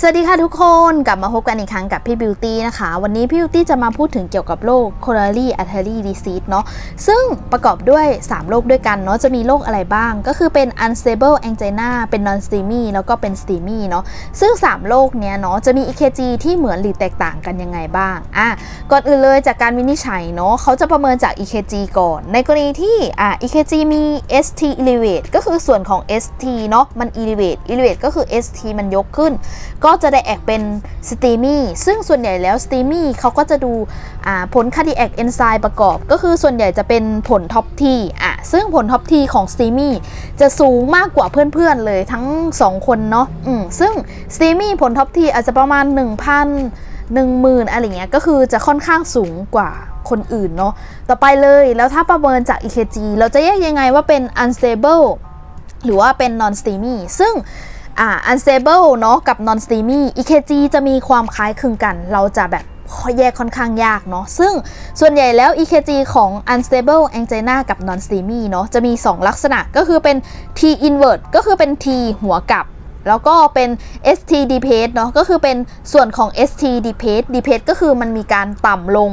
สวัสดีค่ะทุกคนกลับมาพบกันอีกครั้งกับพี่บิวตี้นะคะ วันนี้พี่บิวตี้จะมาพูดถึงเกี่ยวกับโรค coronary artery disease เนาะซึ่งประกอบด้วย 3 โรคด้วยกันเนาะจะมีโรคอะไรบ้าง ก็คือเป็น unstable angina เป็น non steamy แล้วก็เป็น steamy เนาะซึ่ง 3 โรคเนี้ยเนาะจะมี EKG ที่เหมือนหรือแตกต่างกันยังไงบ้างอะก่อนอื่นเลยจากการวินิจฉัยเนาะเขาจะประเมินจาก EKG ก่อน ในกรณีที่อะ EKG มี ST elevate ก็คือส่วนของ ST เนาะมัน elevate elevate ก็คือ ST มันยกขึ้นก็จะได้แอกเป็นสตีมี่ซึ่งส่วนใหญ่แล้วสตีมี่เขาก็จะดูผลคาร์ดิแอคเอนไซม์ประกอบ ก็คือส่วนใหญ่จะเป็นผลท็อปทีอะซึ่งผลท็อปทีของสตีมี่จะสูงมากกว่าเพื่อนๆเลยทั้ง 2 คนเนาะอืมซึ่งสตีมี่ผลท็อปทีอาจจะประมาณ 1,000 10,000อะไรเงี้ยก็คือจะค่อนข้างสูงกว่าคนอื่นเนาะต่อไปเลยแล้วถ้าประเมินจาก EKG เราจะแยกยังไงว่าเป็น unstable หรือว่าเป็น non steamy ซึ่ง อ่า unstable เนาะกับ non steamy EKG จะมีความคล้ายคลึงกัน เราจะแบบแยกค่อนข้างยากเนาะซึ่งส่วนใหญ่แล้ว EKG ของ unstable angina กับ non steamy เนาะจะมี 2 ลักษณะก็คือเป็น T invert ก็คือเป็น T หัวกลับ แล้วก็เป็น ST depace เนาะก็คือเป็นส่วนของ ST depace depace ก็คือมันมีการต่ำลง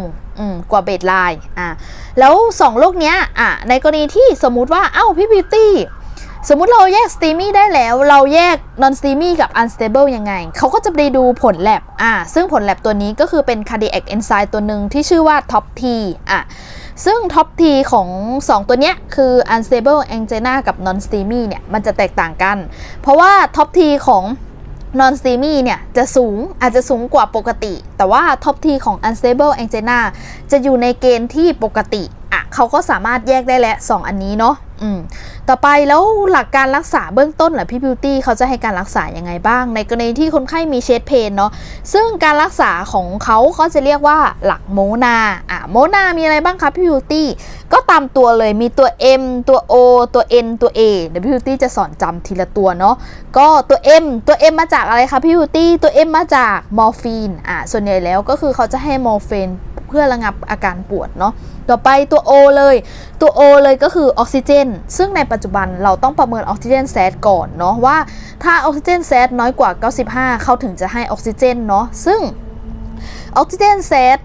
กว่าเบสไลน์อะแล้ว 2 โรคเนี้ยอะในกรณีที่สมมุติว่า เอ้าพี่บิวตี้ สมมุติเราแยก steamy ได้แล้ว เราแยก non steamy กับ unstable ยังไง เขาก็จะไปดูผลแลบอ่าซึ่งผลแลบตัวนี้ก็คือเป็น cardiac enzyme ตัวหนึ่งที่ชื่อว่า top T อะซึ่ง top T ของ 2 ตัวเนี้ยคือ unstable angina กับ non steamy เนี่ย มันจะแตกต่างกัน เพราะว่า top T ของ non steamy เนี่ยจะสูงอาจจะสูงกว่าปกติ แต่ว่า top T ของ unstable angina จะอยู่ในเกณฑ์ที่ปกติอะเขาก็สามารถแยกได้แล้ว2อันนี้เนาะ อืมต่อไปแล้วหลักการรักษาเบื้องต้นเหรอพี่บิวตี้เขาจะให้การรักษายังไงบ้าง ในกรณีที่คนไข้มีเชสเพนเนาะซึ่งการรักษาของเขาเขาจะเรียกว่าหลักโมนาอะโมนามีอะไรบ้างคะพี่บิวตี้ก็ตามตัวเลยมีตัว M ตัว O ตัว N ตัว A เดี๋ยวพี่บิวตี้จะสอนจำทีละตัวเนาะก็ตัว M ตัว M มาจากอะไรคะพี่บิวตี้ตัว M มาจากมอร์ฟีนอะส่วนใหญ่แล้วก็คือเขาจะให้มอร์ฟีนเพื่อระงับอาการปวดเนาะ ต่อไปตัว O เลย ตัว O เลยก็คือออกซิเจน ซึ่งในปัจจุบันเราต้องประเมินออกซิเจนแซดก่อนเนาะว่าถ้าออกซิเจนแซดน้อยกว่า 95 เขาถึงจะให้ออกซิเจนเนาะซึ่งออกซิเจนแซด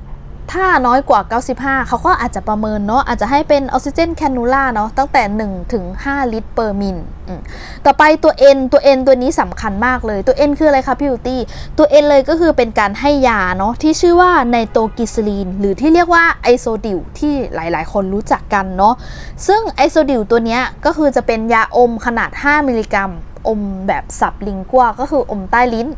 ถ้าน้อยกว่า 95 เขาก็อาจจะประเมินเนาะอาจจะให้เป็นออกซิเจนแคนูล่าเนาะตั้งแต่ 1 ถึง 5 ลิตรเปอร์มิลต่อไปตัว N ตัว N ตัวนี้สำคัญมากเลยตัว N คืออะไรคะพี่ยูตี้ตัว N เลยก็คือเป็นการให้ยาเนาะที่ชื่อว่าไนโตรกิสลีน หรือที่เรียกว่าไอโซดิวที่หลายๆ คนรู้จักกันเนาะซึ่งไอโซดิวตัวนี้ก็คือจะเป็นยาอมขนาด 5 มิลลิกรัม อมแบบสับลิงกัวก็คืออมใต้ลิ้น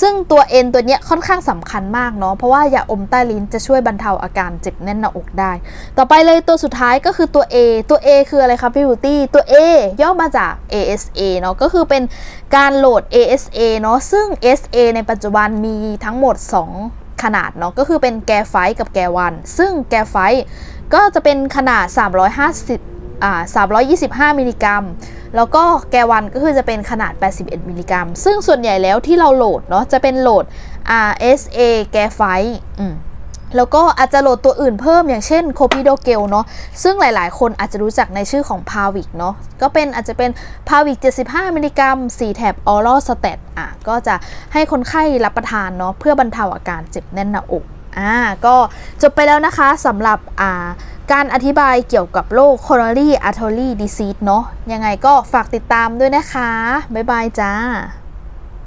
ซึ่งตัวเอ็นตัวเนี้ยค่อนข้างสำคัญมากเนาะเพราะว่ายาอมใต้ลิ้นจะช่วยบรรเทาอาการเจ็บแน่นหน้าอกได้ ต่อไปเลยตัวสุดท้ายก็คือตัว A ตัว A คืออะไรคะพี่บูตี้ตัว A ย่อมาจาก ASA เนาะก็คือเป็นการโหลด ASA เนาะซึ่ง SA ในปัจจุบันมีทั้งหมด 2 ขนาดเนาะก็คือเป็นแกไฟกับแกวัน ซึ่งแกไฟก็จะเป็นขนาด 350อ่า325 มิลลิกรัม แล้วก็แกวันก็คือจะเป็นขนาด 81 มิลลิกรัม ซึ่งส่วนใหญ่แล้วที่เราโหลดเนาะจะเป็นโหลด RSA แกไฟแล้วก็อาจจะโหลดตัวอื่นเพิ่มอย่างเช่นโคปิโดเกลเนาะซึ่งหลายๆ คนอาจจะรู้จักในชื่อของพาวิกเนาะก็เป็นอาจจะเป็นพาวิก 75 มิลลิกรัม 4 แถบออรอสเตตอะก็จะให้คนไข้รับประทานเนาะเพื่อบรรเทาอาการเจ็บแน่นหน้าอกอ่าก็จบไปแล้วนะคะสำหรับอ่า การอธิบายเกี่ยวกับโรค coronary artery disease เนาะยังไงก็ฝากติดตามด้วยนะคะ บ๊ายบายจ้า